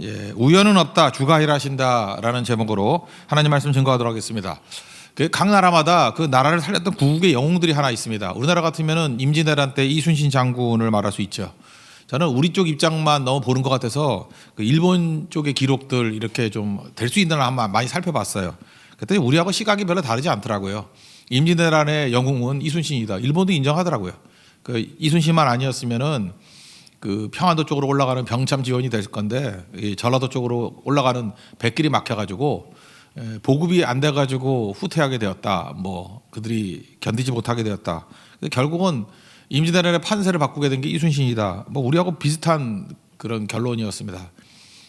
예, 우연은 없다, 주가 일하신다라는 제목으로 하나님 말씀 증거하도록 하겠습니다. 그각 나라마다 그 나라를 살렸던 구국의 영웅들이 하나 있습니다. 우리나라 같으면은 임진왜란 때 이순신 장군을 말할 수 있죠. 저는 우리 쪽 입장만 너무 보는 것 같아서 그 일본 쪽의 기록들 이렇게 좀 될 수 있는 한 한번 많이 살펴봤어요. 그랬더니 우리하고 시각이 별로 다르지 않더라고요. 임진왜란의 영웅은 이순신이다. 일본도 인정하더라고요. 그 이순신만 아니었으면은 그 평안도 쪽으로 올라가는 병참 지원이 될 건데 이 전라도 쪽으로 올라가는 백길이 막혀가지고 에, 보급이 안 돼가지고 후퇴하게 되었다. 뭐 그들이 견디지 못하게 되었다. 결국은 임진왜란의 판세를 바꾸게 된 게 이순신이다. 뭐 우리하고 비슷한 그런 결론이었습니다.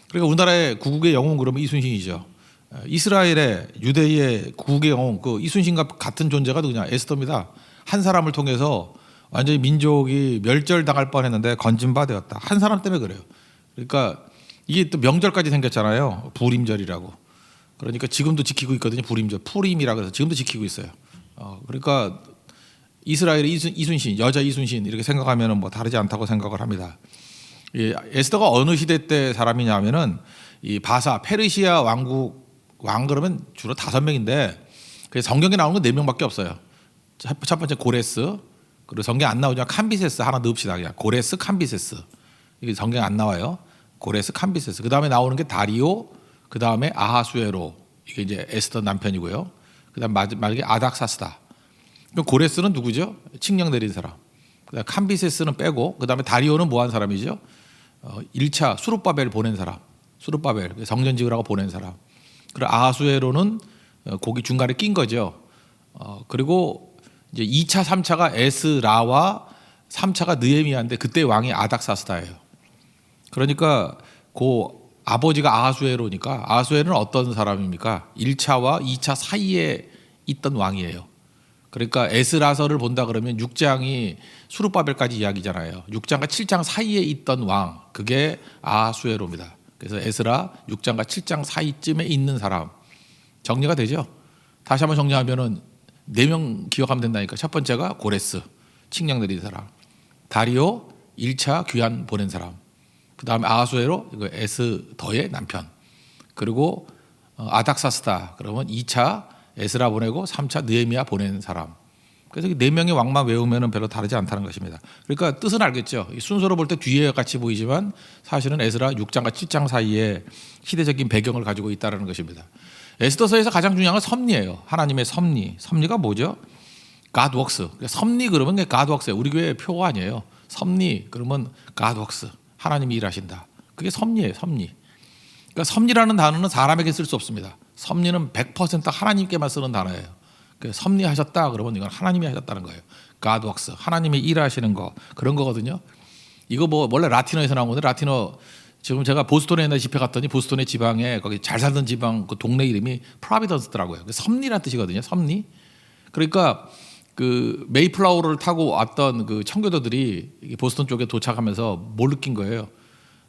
그러니까 우리나라의 구국의 영웅 그러면 이순신이죠. 에, 이스라엘의 유대의 구국의 영웅 그 이순신과 같은 존재가 누구냐 에스더입니다. 한 사람을 통해서 완전히 민족이 멸절당할 뻔했는데 건진 바 되었다. 한 사람 때문에 그래요. 그러니까 이게 또 명절까지 생겼잖아요. 불임절이라고. 그러니까 지금도 지키고 있거든요. 불임절, 푸림이라 그래서 지금도 지키고 있어요. 어, 그러니까 이스라엘의 이순, 이순신, 여자 이순신 이렇게 생각하면은 뭐 다르지 않다고 생각을 합니다. 이 에스더가 어느 시대 때 사람이냐면은 이 바사 페르시아 왕국 왕 그러면 주로 다섯 명인데 그 성경에 나오는 건 네 명밖에 없어요. 첫, 첫 번째 고레스 그리고 성경 안 나오죠 캄비세스 하나 넣읍시다 그냥 고레스 캄비세스 이게 성경 안 나와요. 고레스 캄비세스 그 다음에 나오는 게 다리오 그 다음에 아하수에로 이게 이제 에스더 남편이고요. 그 다음 마지막에 아닥사스다. 고레스는 누구죠? 칙령 내린 사람. 그다음 캄비세스는 빼고 그다음에 다리오는 뭐한 사람이죠? 어, 1차 수룹바벨 보낸 사람. 수룹바벨 성전 지으라고 보낸 사람. 그리고 아하수에로는 어, 거기 중간에 낀 거죠. 어, 그리고 이제 2차, 3차가 에스라와 3차가 느헤미야인데 그때 왕이 아닥사스다예요. 그러니까 그 아버지가 아하수에로니까 아하수에로는 어떤 사람입니까? 1차와 2차 사이에 있던 왕이에요. 그러니까 에스라서를 본다 그러면 6장이 수르바벨까지 이야기잖아요. 6장과 7장 사이에 있던 왕 그게 아하수에로입니다. 그래서 에스라 6장과 7장 사이쯤에 있는 사람 정리가 되죠. 다시 한번 정리하면은 네 명 기억하면 된다니까. 첫 번째가 고레스 칙령 내린 사람, 다리오 1차 귀환 보낸 사람, 그 다음에 아하수에로 이거 에스더의 남편, 그리고 어, 아닥사스다 그러면 2차 에스라 보내고 3차 느헤미야 보낸 사람. 그래서 이네 명의 왕만 외우면 별로 다르지 않다는 것입니다. 그러니까 뜻은 알겠죠. 이 순서로 볼 때 뒤에 같이 보이지만 사실은 에스라 6장과 7장 사이에 시대적인 배경을 가지고 있다는 것입니다. 에스더서에서 가장 중요한 건 섭리예요. 하나님의 섭리. 섭리가 뭐죠? Works. 그러니까 섭리 그러면 works예요. 우리 교회 표가 아니에요. 섭리 그러면 works. 하나님이 일하신다. 그게 섭리예요. 섭리. 그러니까 섭리라는 단어는 사람에게 쓸 수 없습니다. 섭리는 100% 하나님께만 쓰는 단어예요. 그 섭리하셨다 그러면 이건 하나님이 하셨다는 거예요. Works. 하나님이 일하시는 거 그런 거거든요. 이거 뭐 원래 라틴어에서 나온 건데 라틴어 지금 제가 보스턴에 옛날 집회 갔더니 보스턴의 지방에 거기 잘 살던 지방 그 동네 이름이 프라비던스더라고요. 그 섭리라는 뜻이거든요. 섭리. 그러니까 그 메이플라워를 타고 왔던 그 청교도들이 보스턴 쪽에 도착하면서 뭘 느낀 거예요.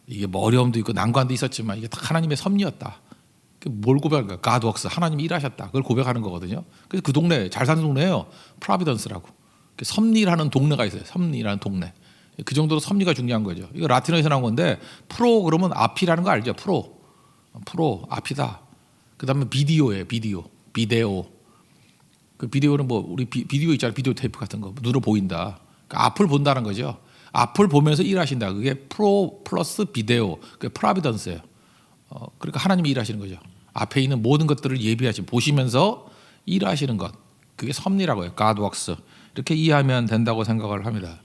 이게 뭐 어려움도 있고 난관도 있었지만 이게 다 하나님의 섭리였다. 그뭘 고백할까? 가드웍스 하나님이 일하셨다. 그걸 고백하는 거거든요. 그래서 그 동네 잘 사는 동네예요. 프라비던스라고. 그 섭리라는 동네가 있어요. 섭리라는 동네. 그 정도로 섭리가 중요한 거죠. 이거 라틴어에서 나온 건데 프로 그러면 앞이라는 거 알죠? 프로. 프로 앞이다. 그다음에 비디오예요. 비디오. 비데오. 그 비디오는 뭐 우리 비, 디오 있잖아요. 비디오 테이프 같은 거 눈으로 보인다. 그러니까 앞을 본다는 거죠. 앞을 보면서 일하신다. 그게 프로 플러스 비데오. 그게 프라비던스예요. 어, 그러니까 하나님이 일하시는 거죠. 앞에 있는 모든 것들을 예비하시 보시면서 일하시는 것. 그게 섭리라고 해요. God works. 이렇게 이해하면 된다고 생각을 합니다.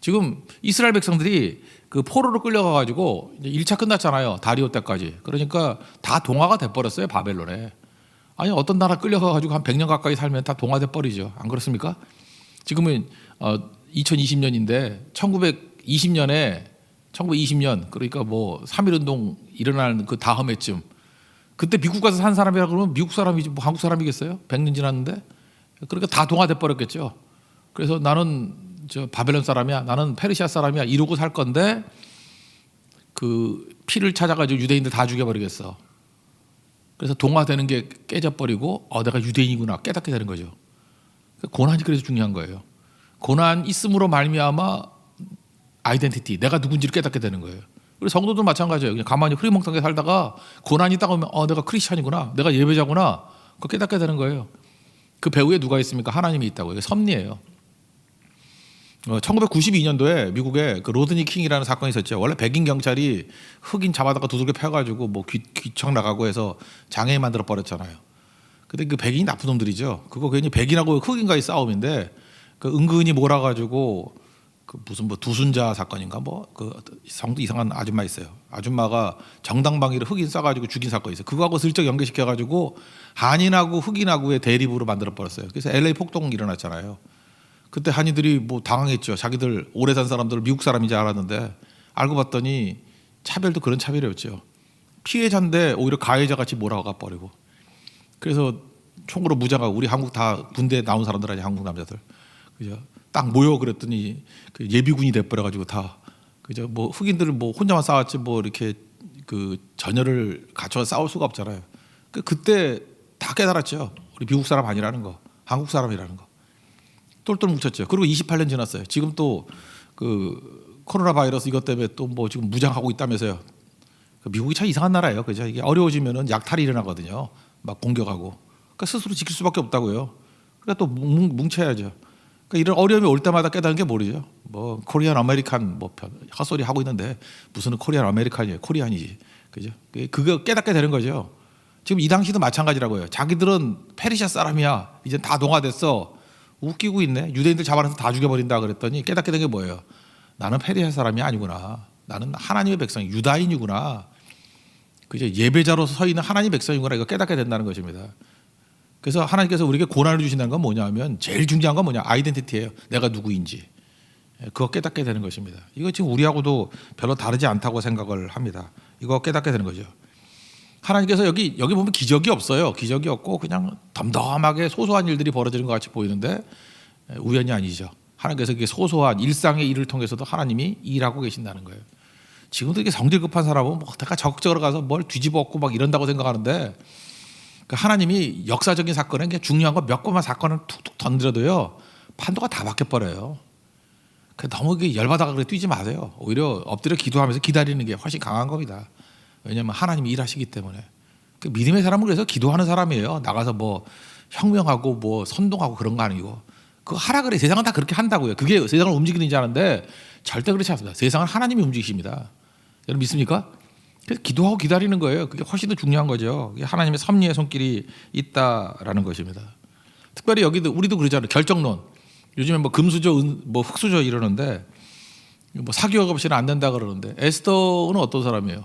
지금 이스라엘 백성들이 그 포로로 끌려가 가지고 이제 1차 끝났잖아요. 다리오 때까지. 그러니까 다 동화가 돼 버렸어요, 바벨론에. 아니 어떤 나라 끌려가 가지고 한 100년 가까이 살면 다 동화돼 버리죠. 안 그렇습니까? 지금은 어 2020년인데 1920년에 1920년 그러니까 뭐 3.1 운동 일어나는 그 다음에쯤 그때 미국 가서 산 사람이라 그러면 미국 사람이지 뭐 한국 사람이겠어요? 100년 지났는데 그러니까 다 동화돼 버렸겠죠. 그래서 나는 저 바벨론 사람이야, 나는 페르시아 사람이야 이러고 살 건데 그 피를 찾아가지고 유대인들 다 죽여버리겠어. 그래서 동화되는 게 깨져버리고 어 내가 유대인이구나 깨닫게 되는 거죠. 고난이 그래서 중요한 거예요. 고난 있음으로 말미암아 아이덴티티 내가 누군지를 깨닫게 되는 거예요. 우리 성도도 마찬가지예요. 그냥 가만히 흐리멍텅하게 살다가 고난이 딱 오면 어 내가 크리스찬이구나. 내가 예배자구나. 그거 깨닫게 되는 거예요. 그 배후에 누가 있습니까? 하나님이 있다고. 이게 섭리예요. 어, 1992년도에 미국에 그 로드니 킹이라는 사건이 있었죠. 원래 백인 경찰이 흑인 잡아다가 두들겨 패가지고 뭐 귀, 귀청 나가고 해서 장애인 만들어 버렸잖아요. 근데 그 백인이 나쁜 놈들이죠. 그거 괜히 백인하고 흑인과의 싸움인데 그 은근히 몰아가지고 그 무슨 뭐 두순자 사건인가 뭐 그 성도 이상한 아줌마 있어요. 아줌마가 정당방위로 흑인 쏴가지고 죽인 사건이 있어요. 그거하고 슬쩍 연계시켜가지고 한인하고 흑인하고의 대립으로 만들어 버렸어요. 그래서 LA 폭동 일어났잖아요. 그때 한인들이 뭐 당황했죠. 자기들 오래 산 사람들을 미국 사람인지 알았는데 알고 봤더니 차별도 그런 차별이었죠. 피해자인데 오히려 가해자 같이 몰아가 버리고. 그래서 총으로 무장하고 우리 한국 다 군대 나온 사람들 아니 한국 남자들. 그죠? 딱 모여 그랬더니 그 예비군이 돼 버려 가지고 다 그죠? 뭐 흑인들은 뭐 혼자만 싸웠지 뭐 이렇게 그 전열을 갖춰 싸울 수가 없잖아요. 그 그때 다 깨달았죠. 우리 미국 사람 아니라는 거. 한국 사람이라는 거. 똘똘 뭉쳤죠. 그리고 28년 지났어요. 지금 또 그 코로나 바이러스 이것 때문에 또 뭐 지금 무장하고 있다면서요. 그 미국이 참 이상한 나라예요. 그죠? 이게 어려워지면은 약탈이 일어나거든요. 막 공격하고. 그러니까 스스로 지킬 수밖에 없다고요. 그러니까 또 뭉, 뭉쳐야죠. 그러니까 이런 어려움이 올 때마다 깨닫는 게 모르죠. 뭐 코리안 아메리칸 뭐 편- 헛소리 하고 있는데 무슨 코리안 아메리칸이에요. 코리안이지. 그죠? 그게- 그거 깨닫게 되는 거죠. 지금 이 당시도 마찬가지라고요. 자기들은 페르시아 사람이야. 이제 다 동화됐어. 웃기고 있네. 유대인들 잡아내서 다 죽여버린다 그랬더니 깨닫게 된 게 뭐예요? 나는 페르시아 사람이 아니구나. 나는 하나님의 백성, 유다인이구나. 그죠? 예배자로서 서 있는 하나님 백성이구나. 이거 깨닫게 된다는 것입니다. 그래서 하나님께서 우리에게 고난을 주신다는 건 뭐냐면 제일 중요한 건 뭐냐? 아이덴티티예요. 내가 누구인지. 예, 그거 깨닫게 되는 것입니다. 이거 지금 우리하고도 별로 다르지 않다고 생각을 합니다. 이거 깨닫게 되는 거죠. 하나님께서 여기 여기 보면 기적이 없어요. 기적이 없고 그냥 덤덤하게 소소한 일들이 벌어지는 것 같이 보이는데 예, 우연이 아니죠. 하나님께서 이게 소소한 일상의 일을 통해서도 하나님이 일하고 계신다는 거예요. 지금도 이렇게 성질 급한 사람은 뭐 내가 적극적으로 가서 뭘 뒤집어 엎고 막 이런다고 생각하는데 그 하나님이 역사적인 이게 중요한 거 몇 건만 사건을 툭툭 던드려도요 판도가 다 바뀌어 버려요. 그 너무 이게 열받아가 그래 뛰지 마세요. 오히려 엎드려 기도하면서 기다리는 게 훨씬 강한 겁니다. 왜냐하면 하나님이 일하시기 때문에. 그 믿음의 사람은 그래서 기도하는 사람이에요. 나가서 뭐 혁명하고 뭐 선동하고 그런 거 아니고 그거 하라 그래 세상은 다 그렇게 한다고요. 그게 세상을 움직이는 줄 아는데 절대 그렇지 않습니다. 세상은 하나님이 움직이십니다. 여러분 믿습니까? 그래서 기도하고 기다리는 거예요. 그게 훨씬 더 중요한 거죠. 하나님의 섭리의 손길이 있다라는 것입니다. 특별히 여기도 우리도 그러잖아요. 결정론. 요즘에 뭐 금수저, 은, 뭐 흑수저 이러는데 뭐 사교육 없이는 안 된다 그러는데 에스더는 어떤 사람이에요?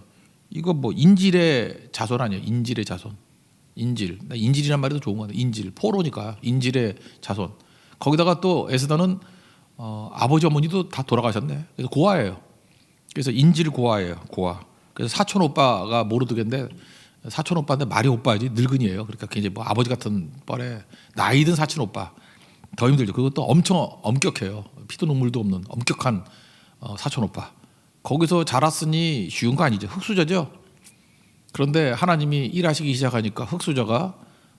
이거 뭐 인질의 자손 아니에요? 인질의 자손. 인질. 나 인질이란 말이 더 좋은 거 같아요. 인질. 포로니까 인질의 자손. 거기다가 또 에스더는 어, 아버지 어머니도 다 돌아가셨네. 그래서 고아예요. 그래서 인질 고아예요. 고아. 그래서 사촌 오빠가 모르드겠는데 사촌 오빠인데 말이 오빠지 늙은이에요. 그러니까 굉장히 뭐 아버지 같은 뻘에 나이 든 사촌 오빠 더 힘들죠. 그것도 엄청 엄격해요. 피도 눈물도 없는 엄격한 어, 사촌 오빠. 거기서 자랐으니 쉬운 거 아니죠. 흑수저죠. 그런데 하나님이 일하시기 시작하니까 흑수저가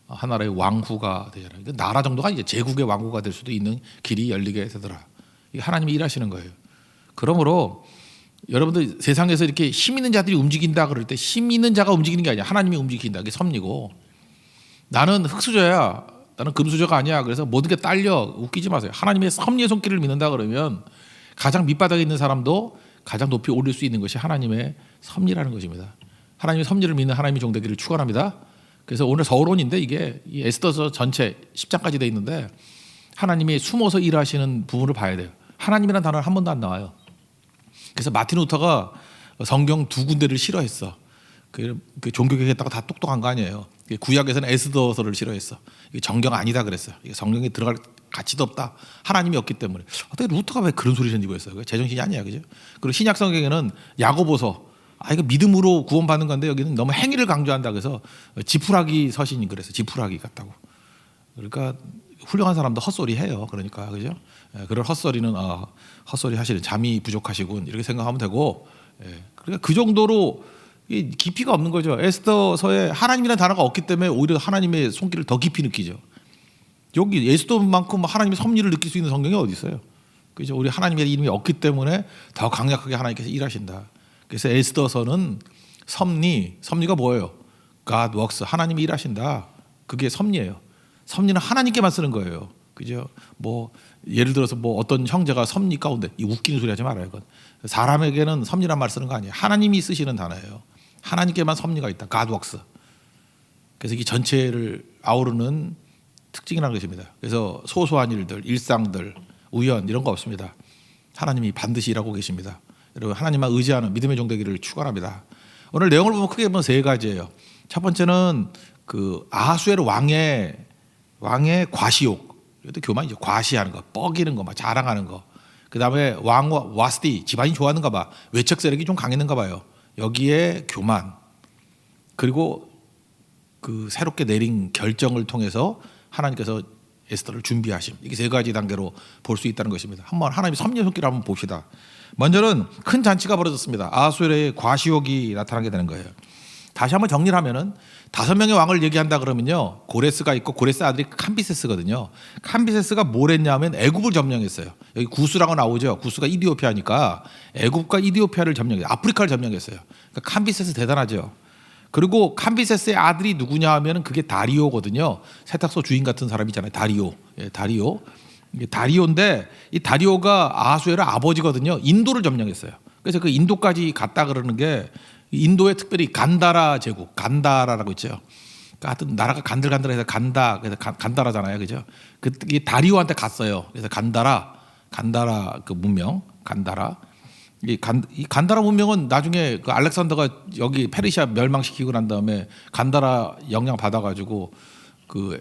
하나의 왕후가 되잖아요. 그 나라 정도가 이제 제국의 왕후가 될 수도 있는 길이 열리게 되더라. 이게 하나님이 일하시는 거예요. 그러므로 여러분들 세상에서 이렇게 힘 있는 자들이 움직인다 그럴 때 힘 있는 자가 움직이는 게 아니야. 하나님이 움직인다. 그게 섭리고 나는 흑수저야. 나는 금수저가 아니야. 그래서 모든 게 딸려. 웃기지 마세요. 하나님의 섭리의 손길을 믿는다 그러면 가장 밑바닥에 있는 사람도 가장 높이 올릴 수 있는 것이 하나님의 섭리라는 것입니다. 하나님의 섭리를 믿는 하나님의 종되기를 축원합니다. 그래서 오늘 서론인데 이게 이 에스더서 전체 10장까지 돼 있는데 하나님이 숨어서 일하시는 부분을 봐야 돼요. 하나님이라는 단어는 한 번도 안 나와요. 그래서 마틴 루터가 성경 두 군데를 싫어했어. 그, 그 종교개혁했다고 다 똑똑한 거 아니에요. 구약에서는 에스더서를 싫어했어. 이게 정경 아니다 그랬어요. 이게 성경에 들어갈 가치도 없다. 하나님이 없기 때문에. 어떻게 루터가 왜 그런 소리 전지고 했어요? 제정신이 아니야, 그죠? 그리고 신약 성경에는 야고보서 아 이거 믿음으로 구원받는 건데 여기는 너무 행위를 강조한다 그래서 지푸라기 서신이 그래서 지푸라기 같다고. 그러니까 훌륭한 사람도 헛소리 해요. 그러니까 그죠? 예, 그런 헛소리는 아, 헛소리 하시는 잠이 부족하시군 이렇게 생각하면 되고 예, 그러니까 그 정도로 이 깊이가 없는 거죠. 에스더서에 하나님이라는 단어가 없기 때문에 오히려 하나님의 손길을 더 깊이 느끼죠. 여기 에스더만큼 하나님의 섭리를 느낄 수 있는 성경이 어디 있어요? 그죠? 우리 하나님의 이름이 없기 때문에 더 강력하게 하나님께서 일하신다. 그래서 에스더서는 섭리, 섭리가 뭐예요? God works. 하나님이 일하신다. 그게 섭리예요. 섭리는 하나님께만 쓰는 거예요. 그죠? 뭐 예를 들어서 뭐 어떤 형제가 섭리 가운데 이 웃기는 소리 하지 말아요. 이건 사람에게는 섭리란 말 쓰는 거 아니에요. 하나님이 쓰시는 단어예요. 하나님께만 섭리가 있다. Works. 그래서 이 전체를 아우르는 특징이라는 것입니다. 그래서 소소한 일들, 일상들, 우연 이런 거 없습니다. 하나님이 반드시 일하고 계십니다. 여러분 하나님만 의지하는 믿음의 종되기를 축원합니다. 오늘 내용을 보면 크게 보면 세 가지예요. 첫 번째는 그 아하수엘 왕의 왕의 과시욕. 이것도 교만이죠. 과시하는 거, 뻐기는 거, 막 자랑하는 거. 그 다음에 왕 와스티 집안이 좋았는가 봐. 외척 세력이 좀 강했는가 봐요. 여기에 교만. 그리고 그 새롭게 내린 결정을 통해서 하나님께서 에스더를 준비하심. 이게 세 가지 단계로 볼 수 있다는 것입니다. 한번 하나님의 섭리 손길을 한번 봅시다. 먼저는 큰 잔치가 벌어졌습니다. 아수엘의 과시욕이 나타나게 되는 거예요. 다시 한번 정리를 하면은 다섯 명의 왕을 얘기한다 그러면요 고레스가 있고 고레스 아들이 캄비세스거든요. 캄비세스가 뭘 했냐면 애굽을 점령했어요. 여기 구스라고 나오죠. 구스가 이디오피아니까 애굽과 이디오피아를 점령했어요. 아프리카를 점령했어요. 그러니까 캄비세스 대단하죠. 그리고 캄비세스의 아들이 누구냐 하면은 그게 다리오거든요. 세탁소 주인 같은 사람이잖아요. 다리오. 예, 다리오. 다리오인데 이 다리오가 아하수에르 아버지거든요. 인도를 점령했어요. 그래서 그 인도까지 갔다 그러는 게 인도에 특별히 간다라 제국, 간다라라고 있죠. 그러니까 하여튼 나라가 간들간들해서 간다, 그래서 간- 간다라잖아요, 그죠? 그 이 다리오한테 갔어요. 그래서 간다라, 간다라 그 문명, 간다라. 이, 간, 이 간다라 문명은 나중에 그 알렉산더가 여기 페르시아 멸망시키고 난 다음에 간다라 영향 받아가지고 그,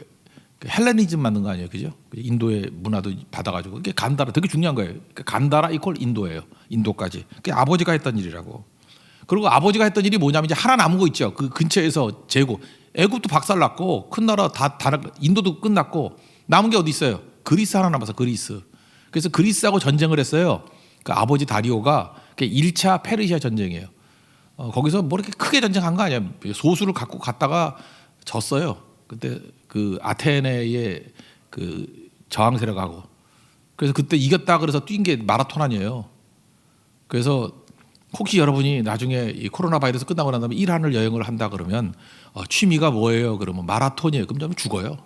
그 헬레니즘 만든 거 아니에요, 그죠? 그 인도의 문화도 받아가지고 이게 간다라 되게 중요한 거예요. 그 간다라 이퀄 인도예요, 인도까지. 그게 아버지가 했던 일이라고. 그리고 아버지가 했던 일이 뭐냐면 이제 하나 남은 거 있죠. 그 근처에서 재고. 애굽도 박살났고 큰 나라 다, 다 인도도 끝났고 남은 게 어디 있어요? 그리스 하나 남아서 그리스. 그래서 그리스하고 전쟁을 했어요. 그 아버지 다리오가 그 1차 페르시아 전쟁이에요. 어, 거기서 뭐 이렇게 크게 전쟁한 거 아니야. 소수를 갖고 갔다가 졌어요. 그때 그 아테네의 그 저항 세력하고. 그래서 그때 이겼다 그래서 뛴 게 마라톤 아니에요. 그래서 혹시 여러분이 나중에 이 코로나 바이러스 끝나고 난 다음에 이란을 여행을 한다 그러면 어, 취미가 뭐예요? 그러면 마라톤이에요. 그럼 좀 죽어요.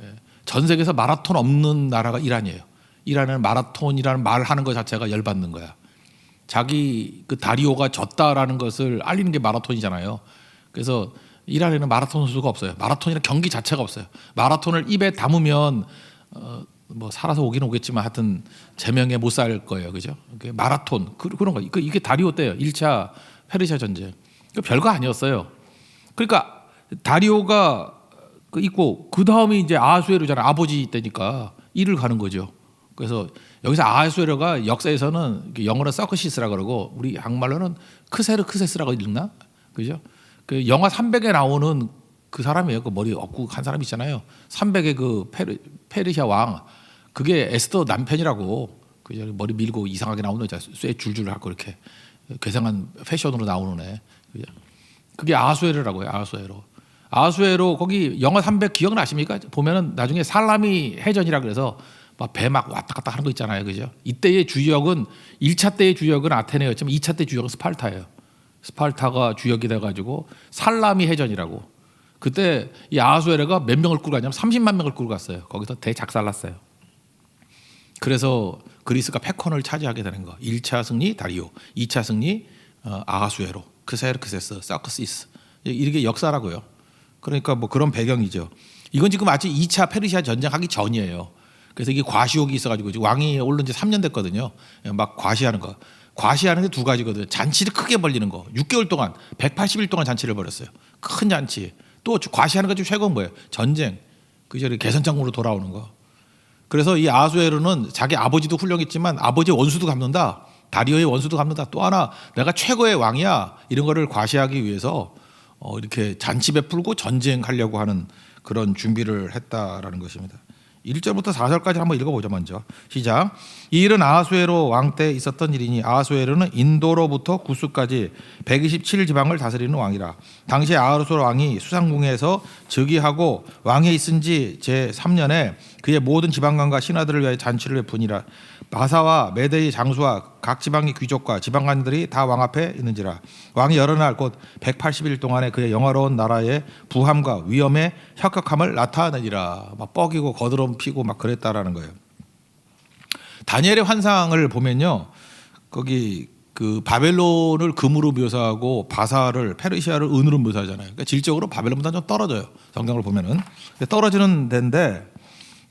예. 전 세계에서 마라톤 없는 나라가 이란이에요. 이란은 마라톤이라는 말 하는 것 자체가 열받는 거야. 자기 그 다리오가 졌다라는 것을 알리는 게 마라톤이잖아요. 그래서 이란에는 마라톤 선수가 없어요. 마라톤이라는 경기 자체가 없어요. 마라톤을 입에 담으면 어, 뭐 살아서 오긴 오겠지만 하여튼 제명에 못 살 거예요. 그죠? 마라톤 그, 그런 거. 그 이게 다리오 때요. 1차 페르시아 전쟁. 그 별거 아니었어요. 그러니까 다리오가 그 있고 그 다음에 이제 아하수에르잖아요. 아버지 때니까 일을 가는 거죠. 그래서 여기서 아하수에르가 역사에서는 영어로 서커시스라 그러고 우리 한말로는 크세르 크세스라고 읽나? 그죠? 그 영화 300에 나오는 그 사람이에요. 그 머리 없고 한 사람 있잖아요. 300의 그 페르, 페르시아 왕. 그게 에스더 남편이라고. 그죠? 머리 밀고 이상하게 나오는 여자 쇠 줄줄 하고 이렇게 괴상한 패션으로 나오는 애. 그게 아하수에르라고요. 아하수에르. 아하수에르 거기 영화 300 기억나십니까? 보면은 나중에 살라미 해전이라 그래서 막 배 막 왔다 갔다 하는 거 있잖아요. 그죠? 이때의 주역은 1차 때의 주역은 아테네였지만 2차 때 주역은 스파르타예요. 스파르타가 주역이 돼 가지고 살라미 해전이라고. 그때 이 아하수에르가 몇 명을 끌고 갔냐면 30만 명을 끌고 갔어요. 거기서 대작살났어요. 그래서 그리스가 패권을 차지하게 되는 거. 1차 승리 다리오, 2차 승리 어, 아하수에로, 크세르크세스, 사크시스. 이게 역사라고요. 그러니까 뭐 그런 배경이죠. 이건 지금 아직 2차 페르시아 전쟁하기 전이에요. 그래서 이게 과시욕이 있어가지고 왕이 오른 지 3년 됐거든요. 막 과시하는 거. 과시하는 게 두 가지거든요. 잔치를 크게 벌리는 거. 6개월 동안 180일 동안 잔치를 벌였어요. 큰 잔치. 또 과시하는 것 중 최고는 뭐예요? 전쟁. 그저 개선장으로 돌아오는 거. 그래서 이 아하수에르는 자기 아버지도 훌륭했지만 아버지의 원수도 갚는다. 다리오의 원수도 갚는다. 또 하나 내가 최고의 왕이야. 이런 거를 과시하기 위해서 어, 이렇게 잔치 베풀고 전쟁하려고 하는 그런 준비를 했다라는 것입니다. 1절부터 4절까지 한번 읽어보죠 먼저. 시작. 이 일은 아하수에로 왕 때 있었던 일이니 아하수에로는 인도로부터 구스까지 127 지방을 다스리는 왕이라. 당시 아하수에로 왕이 수상궁에서 즉위하고 왕에 있은 지 제3년에 그의 모든 지방관과 신하들을 위하여 잔치를 베푸니라. 바사와 메대의 장수와 각 지방의 귀족과 지방관들이 다 왕 앞에 있는지라 왕이 여러 날 곧 180일 동안에 그의 영화로운 나라의 부함과 위엄의 혁혁함을 나타내니라 막 뻐기고 거드름 피고 막 그랬다라는 거예요. 다니엘의 환상을 보면요. 거기 그 바벨론을 금으로 묘사하고 바사를 페르시아를 은으로 묘사하잖아요. 그러니까 질적으로 바벨론보다 좀 떨어져요. 성경을 보면은 떨어지는 데인데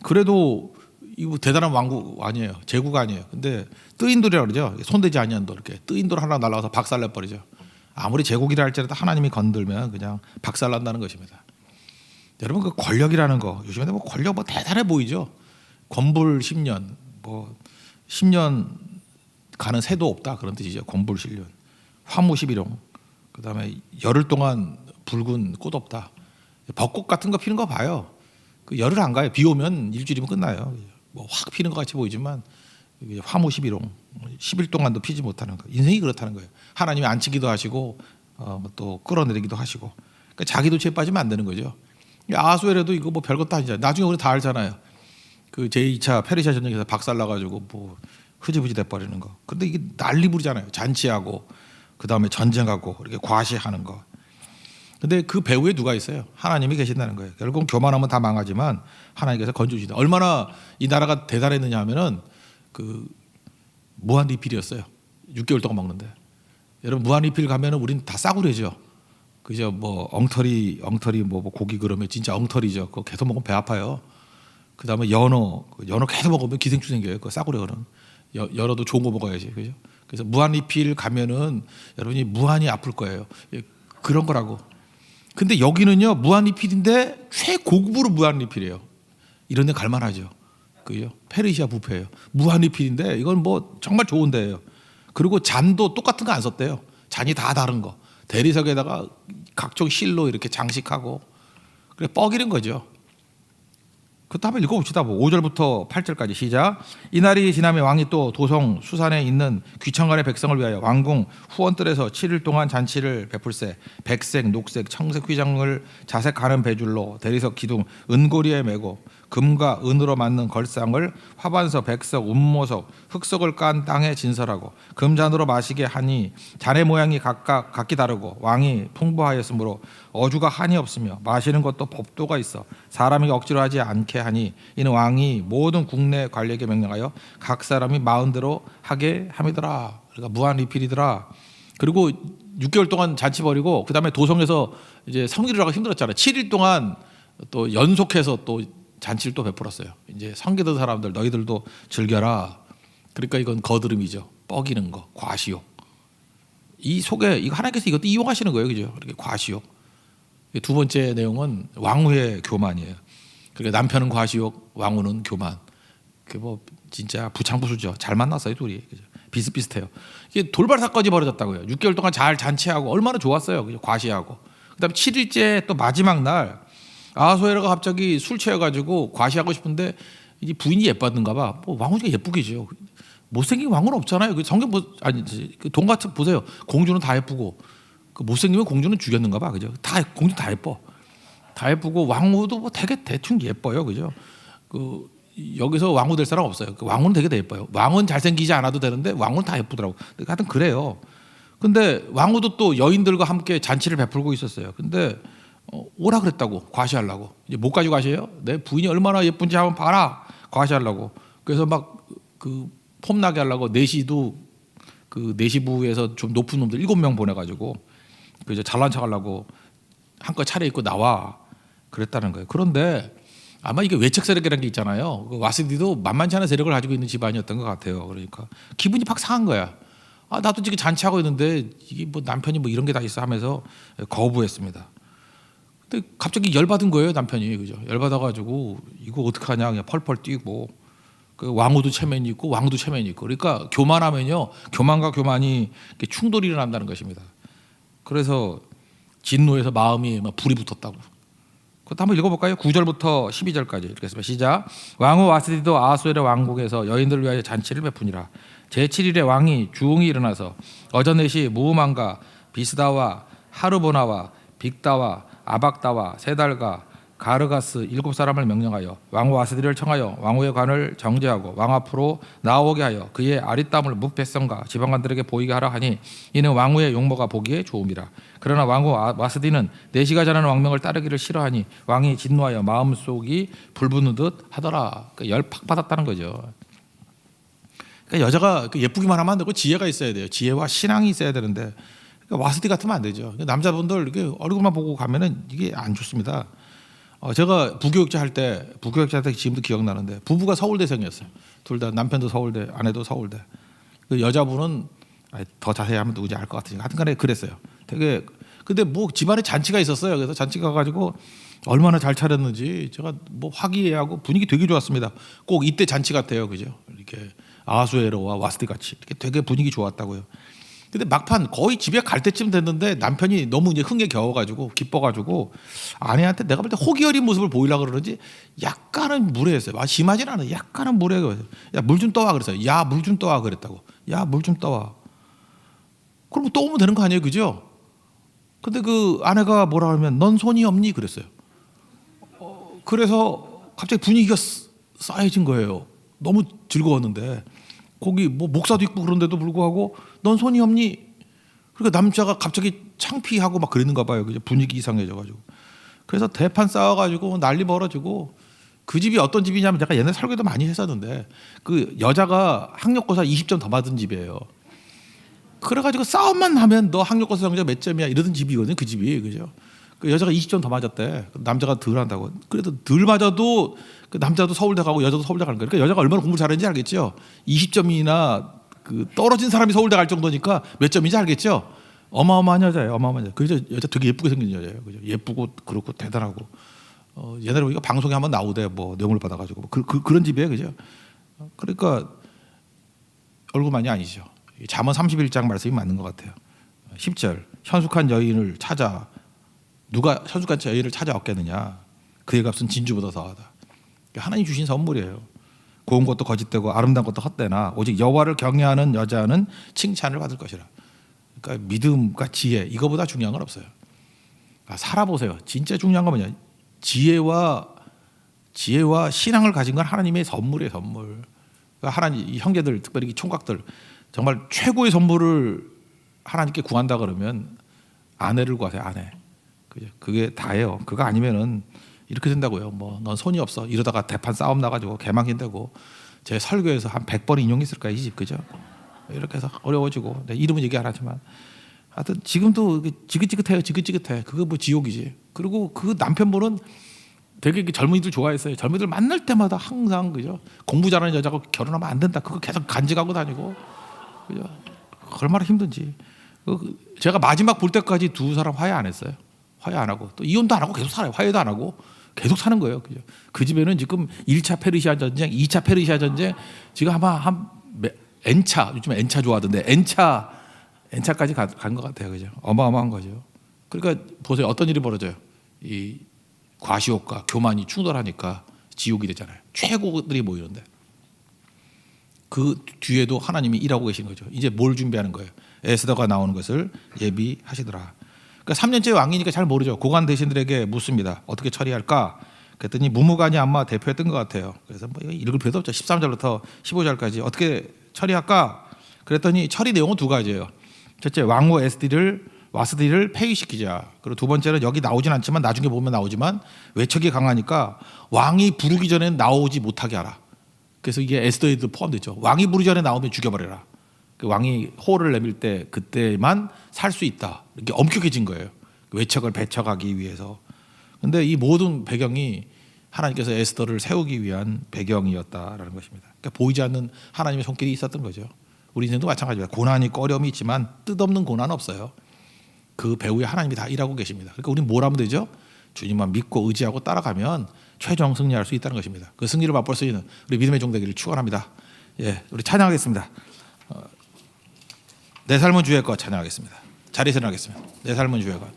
그래도 이거 대단한 왕국 아니에요. 제국 아니에요. 근데 뜨인돌이라고 그러죠. 손대지 아니한 돌 이렇게 뜨인돌 하나 날라와서 박살내 버리죠. 아무리 제국이라 할지라도 하나님이 건들면 그냥 박살난다는 것입니다. 여러분 그 권력이라는 거 요즘에 뭐 권력 뭐 대단해 보이죠. 권불 10년 뭐 10년 가는 새도 없다 그런 뜻이죠. 권불 10년. 화무 11홍. 그다음에 열흘 동안 붉은 꽃 없다. 벚꽃 같은 거 피는 거 봐요. 그 열흘 안 가요. 비 오면 일주일이면 끝나요. 뭐 확 피는 것 같이 보이지만 화무 11홍. 10일 동안도 피지 못하는 거. 인생이 그렇다는 거예요. 하나님이 안치기도 하시고 어, 뭐또 끌어내리기도 하시고. 그러니까 자기도 죄 빠지면 안 되는 거죠. 아수에라도 이거 뭐 별것도 아니잖아요. 나중에 우리 다 알잖아요. 그 제2차 페르시아 전쟁에서 박살 나가지고 뭐 흐지부지 돼버리는 거. 근데 이게 난리 부르잖아요. 잔치하고 그 다음에 전쟁하고 이렇게 과시하는 거. 근데 그 배후에 누가 있어요? 하나님이 계신다는 거예요. 결국 교만하면 다 망하지만 하나님께서 건져주신다. 얼마나 이 나라가 대단했느냐 하면은 그 무한 리필이었어요. 6개월 동안 먹는데. 여러분 무한 리필 가면은 우린 다 싸구려죠. 그죠? 뭐 엉터리 엉터리 뭐, 뭐 고기 그러면 진짜 엉터리죠. 그거 계속 먹으면 배 아파요. 그 다음에 연어 그 연어 계속 먹으면 기생충 생겨요. 그 싸구려는 여, 연어도 좋은 거 먹어야지. 그죠? 그래서 무한 리필 가면은 여러분이 무한히 아플 거예요. 예, 그런 거라고. 근데 여기는요 무한 리필인데 최고급으로 무한 리필이에요. 이런 데 갈만하죠. 그죠? 페르시아 부페예요. 무한 리필인데 이건 뭐 정말 좋은 데예요. 그리고 잔도 똑같은 거 안 썼대요. 잔이 다 다른 거. 대리석에다가 각종 실로 이렇게 장식하고 그래 뻐기는 거죠. 그것도 한번 읽어봅시다. 뭐 5절부터 8절까지 시작. 이날이 지나면 왕이 또 도성 수산에 있는 귀천간의 백성을 위하여 왕궁 후원뜰에서 7일 동안 잔치를 베풀세 백색, 녹색, 청색 휘장을 자색하는 배줄로 대리석 기둥 은고리에 메고 금과 은으로 만든 걸상을 화반석, 백석, 운모석, 흑석을 깐 땅에 진설하고 금잔으로 마시게 하니 잔의 모양이 각각 각기 다르고 왕이 풍부하였으므로 어주가 한이 없으며 마시는 것도 법도가 있어 사람이 억지로 하지 않게 하니 이는 왕이 모든 국내 관리에게 명령하여 각 사람이 마음대로 하게 함이더라. 그러니까 무한 리필이더라. 그리고 6개월 동안 잔치 벌이고 그다음에 도성에서 이제 성기를 하기 힘들었잖아요. 7일 동안 또 연속해서 또 잔치를 또 베풀었어요. 이제 성기던 사람들 너희들도 즐겨라. 그러니까 이건 거드름이죠. 뻐기는 거, 과시욕. 이 속에 이거 하나님께서 이것도 이용하시는 거예요, 그죠? 이렇게 과시욕. 두 번째 내용은 왕후의 교만이에요. 그러니까 남편은 과시욕, 왕후는 교만. 그뭐 진짜 부창부수죠. 잘 만났어요, 둘이. 그죠? 비슷비슷해요. 이게 돌발 사건이 벌어졌다고요. 6개월 동안 잘 잔치하고 얼마나 좋았어요. 그죠? 과시하고. 그다음에 7일째 또 마지막 날 아소에라가 갑자기 술 취해가지고 과시하고 싶은데 이 부인이 예뻤는가 봐. 뭐 왕후가 예쁘겠죠. 못생긴 왕후는 없잖아요. 그 성경 뭐 아니 그돈 같은 보세요. 공주는 다 예쁘고 그 못생기면 공주는 죽였는가 봐. 그죠? 다 공주 다 예뻐. 다 예쁘고 왕후도 뭐 되게 대충 예뻐요. 그죠? 그 여기서 왕후 될 사람 없어요. 그 왕후는 되게 예뻐요. 왕은 잘생기지 않아도 되는데 왕후는 다 예쁘더라고. 하여튼 그래요. 근데 왕후도 또 여인들과 함께 잔치를 베풀고 있었어요. 근데 어, 오라 그랬다고 과시하려고 이제 못 가지고 가세요. 내 부인이 얼마나 예쁜지 한번 봐라 과시하려고. 그래서 막 그 폼나게 하려고 내시도 그 내시부에서 좀 높은 놈들 일곱 명 보내가지고 그 이제 잘난 척하려고 한껏 차려입고 나와 그랬다는 거예요. 그런데 아마 이게 외척 세력이라는 게 있잖아요. 그 와스디도 만만치 않은 세력을 가지고 있는 집안이었던 것 같아요. 그러니까 기분이 팍 상한 거야. 아 나도 지금 잔치하고 있는데 이게 뭐 남편이 뭐 이런 게 다 있어 하면서 거부했습니다. 근데 갑자기 열 받은 거예요 남편이 그죠? 열 받아가지고 이거 어떻게 하냐 그냥 펄펄 뛰고 그 왕후도 체면이 있고 왕도 체면이 있고 그러니까 교만하면요 교만과 교만이 충돌이 일어난다는 것입니다. 그래서 진노에서 마음이 막 불이 붙었다고. 그것도 한번 읽어볼까요? 9절부터 12절까지 읽겠습니다. 시작. 왕후 와스디도 아수엘의 왕국에서 여인들을 위하여 잔치를 베푸니라. 제7일에 왕이 주웅이 일어나서 어저넷이 무음한과 비스다와 하르보나와 빅다와 아박다와 세달과 가르가스 일곱 사람을 명령하여 왕후 아스디를 청하여 왕후의 관을 정죄하고 왕 앞으로 나오게 하여 그의 아리땀을 묵백성과 지방관들에게 보이게 하라 하니 이는 왕후의 용모가 보기에 좋음이라. 그러나 왕후 아- 와스디는 내시가 전하는 왕명을 따르기를 싫어하니 왕이 진노하여 마음속이 불붙는 듯 하더라. 그러니까 열팍 받았다는 거죠. 그러니까 여자가 그 예쁘기만 하면 안 되고 지혜가 있어야 돼요. 지혜와 신앙이 있어야 되는데 그러니까 와스디 같으면 안 되죠. 그러니까 남자분들 이렇게 얼굴만 보고 가면은 이게 안 좋습니다. 어, 제가 부교육자 할 때 부교육자 할 때 지금도 기억나는데 부부가 서울대생이었어요. 둘 다 남편도 서울대, 아내도 서울대. 그 여자분은 더 자세히 하면 누구지 알 것 같으니까 하여튼간에 그랬어요. 되게 근데 뭐 집안에 잔치가 있었어요. 그래서 잔치 가가지고 얼마나 잘 차렸는지 제가 뭐 화기애애하고 분위기 되게 좋았습니다. 꼭 이때 잔치 같아요, 그죠? 이렇게 아수에로와 와스디 같이 이렇게 되게 분위기 좋았다고요. 근데 막판 거의 집에 갈 때쯤 됐는데 남편이 너무 이제 흥에 겨워가지고 기뻐가지고 아내한테 내가 볼 때 호기 어린 모습을 보이려고 그러는지 약간은 무례했어요. 아, 심하진 않아요. 약간은 무례해요. 야물 좀 떠와 그랬어요. 야 물 좀 떠와 그랬다고. 야 물 좀 떠와. 그럼 또 오면 되는 거 아니에요, 그죠? 근데 그 아내가 뭐라 하면 넌 손이 없니 그랬어요. 어, 그래서 갑자기 분위기가 싸- 싸해진 거예요. 너무 즐거웠는데 거기 뭐 목사도 있고 그런데도 불구하고 넌 손이 없니? 그러니까 남자가 갑자기 창피하고 막 그랬는가 봐요. 그죠? 분위기 이상해져 가지고. 그래서 대판 싸워 가지고 난리 벌어지고 그 집이 어떤 집이냐면 제가 옛날 설계도 많이 했었는데 그 여자가 학력고사 20점 더 받은 집이에요. 그래 가지고 싸움만 하면 너 학력고사 성적 몇 점이야 이러던 집이거든요. 그 집이 그죠? 그 여자가 20점 더 맞았대. 그 남자가 덜 한다고. 그래도 덜 맞아도 그 남자도 서울대 가고 여자도 서울대 가는 거예요. 그러니까 여자가 얼마나 공부 잘했는지 알겠죠? 20점이나 그 떨어진 사람이 서울대 갈 정도니까 몇 점인지 알겠죠? 어마어마한 여자예요. 어마어마한 여자. 그 여자, 여자 되게 예쁘게 생긴 여자예요. 그죠? 예쁘고 그렇고 대단하고. 어, 옛날에 보니까 방송에 한번 나오대 뭐 내용을 받아가지고 그, 그, 그 런 집이에요. 그죠? 어, 그러니까 얼굴만이 아니죠. 이 잠언 31장 말씀이 맞는 것 같아요. 10절 현숙한 여인을 찾아 누가 현숙한 여인을 찾아 얻겠느냐 그의 값은 진주보다 더하다. 하나님 주신 선물이에요. 고운 것도 거짓되고 아름다운 것도 헛되나 오직 여호와를 경외하는 여자는 칭찬을 받을 것이라. 그러니까 믿음과 지혜 이거보다 중요한 건 없어요. 아, 살아보세요. 진짜 중요한 건 뭐냐? 지혜와 지혜와 신앙을 가진 건 하나님의 선물이에요, 선물. 그러니까 하나님 이 형제들 특별히 이 총각들 정말 최고의 선물을 하나님께 구한다 그러면 아내를 구하세요, 아내. 그게 다예요. 그거 아니면은 이렇게 된다고요. 뭐 넌 손이 없어. 이러다가 대판 싸움 나가지고 개망신되고 제 설교에서 한 100번 인용했을 거야 이 집 그죠? 이렇게 해서 어려워지고 내 이름은 얘기 안 하지만 하여튼 지금도 지긋지긋해요. 지긋지긋해. 그거 뭐 지옥이지. 그리고 그 남편분은 되게 그 젊은이들 좋아했어요. 젊은이들 만날 때마다 항상 그죠? 공부 잘하는 여자가 결혼하면 안 된다. 그거 계속 간직하고 다니고 그죠? 얼마나 힘든지. 그 제가 마지막 볼 때까지 두 사람 화해 안 했어요. 화해 안 하고 또 이혼도 안 하고 계속 살아요. 화해도 안 하고 계속 사는 거예요. 그죠? 그 집에는 지금 1차 페르시아 전쟁, 2차 페르시아 전쟁 지금 아마 한 몇- N차 요즘 N차 좋아하던데 N차 N차까지 간 것 같아요. 그죠? 어마어마한 거죠. 그러니까 보세요. 어떤 일이 벌어져요. 이 과시욕과 교만이 충돌하니까 지옥이 되잖아요. 최고들이 모이는데 그 뒤에도 하나님이 일하고 계신 거죠. 이제 뭘 준비하는 거예요? 에스더가 나오는 것을 예비하시더라. 그러니까 3년째 왕이니까 잘 모르죠. 고관 대신들에게 묻습니다. 어떻게 처리할까? 그랬더니 무무관이 아마 대표했던 것 같아요. 그래서 뭐 읽을 필요도 없죠. 13절부터 15절까지 어떻게 처리할까? 그랬더니 처리 내용은 두 가지예요. 첫째 왕후 에스디를 와스디를 폐위시키자. 그리고 두 번째는 여기 나오진 않지만 나중에 보면 나오지만 외척이 강하니까 왕이 부르기 전에 나오지 못하게 하라. 그래서 이게 에스더에도 포함됐죠. 왕이 부르기 전에 나오면 죽여버려라. 그 왕이 호를 내밀 때 그때만 살 수 있다. 이렇게 엄격해진 거예요. 외척을 배척하기 위해서. 근데 이 모든 배경이 하나님께서 에스더를 세우기 위한 배경이었다라는 것입니다. 그러니까 보이지 않는 하나님의 손길이 있었던 거죠. 우리 인생도 마찬가지입니다. 고난이 꺼려움이 있지만 뜻없는 고난은 없어요. 그 배후에 하나님이 다 일하고 계십니다. 그러니까 우리는 뭘 하면 되죠? 주님만 믿고 의지하고 따라가면 최종 승리할 수 있다는 것입니다. 그 승리를 맛볼 수 있는 우리 믿음의 종 되기를 축원합니다. 예, 우리 찬양하겠습니다. 어, 내 삶은 주의 것 찬양하겠습니다. 자리에서 나겠습니다. 내 삶은 주의 것.